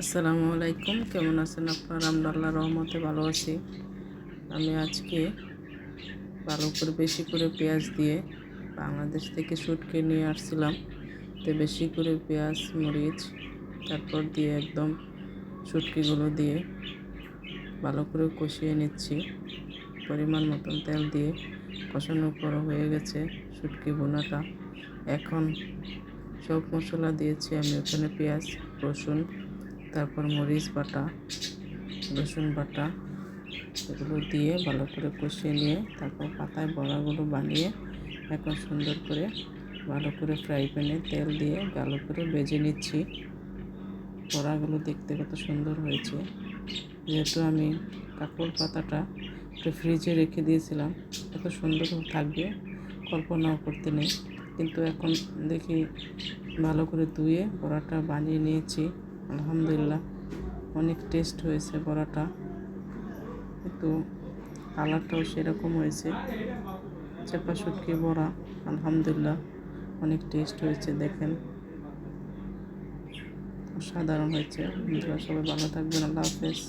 আসসালামু আলাইকুম। কেমন আছেন আপনারা? আমরা আল্লাহ রহমতে ভালো আছি। আমি আজকে ভালো করে, বেশি করে পেঁয়াজ দিয়ে বাংলাদেশ থেকে শুটকে নিয়ে আসছিলাম। তো বেশি করে পেঁয়াজ, মরিচ, তারপর দিয়ে একদম শুটকিগুলো দিয়ে ভালো করে কষিয়ে নিচ্ছি। পরিমাণ মতন তেল দিয়ে কষানোর পর হয়ে গেছে শুটকি বোনাটা এখন সব মশলা দিয়েছি আমি, ওখানে পেঁয়াজ, রসুন তারপর মরিচ বাটা, রসুন বাটা, এগুলো দিয়ে ভালো করে কষিয়ে নিয়ে তারপর পাতায় বড়াগুলো বানিয়ে এখন সুন্দর করে ভালো করে ফ্রাই প্যানে তেল দিয়ে ভালো করে বেজে নিচ্ছি। বড়াগুলো দেখতে কত সুন্দর হয়েছে। যেহেতু আমি কাপড় পাতাটা একটু ফ্রিজে রেখে দিয়েছিলাম, এত সুন্দর থাকবে, কল্পনাও করতে নেই। কিন্তু এখন দেখি ভালো করে ধুয়ে বড়াটা বানিয়ে নিয়েছি। আলহামদুলিল্লাহ। অনেক টেস্ট হয়েছে বড়াটা একটু কালারটাও সেরকম হয়েছে। চেপা শুটকি, বড়া, আলহামদুলিল্লাহ। অনেক টেস্ট হয়েছে, দেখেন। অসাধারণ হয়েছে। সবাই ভালো থাকবেন, আল্লাহ হাফেজ।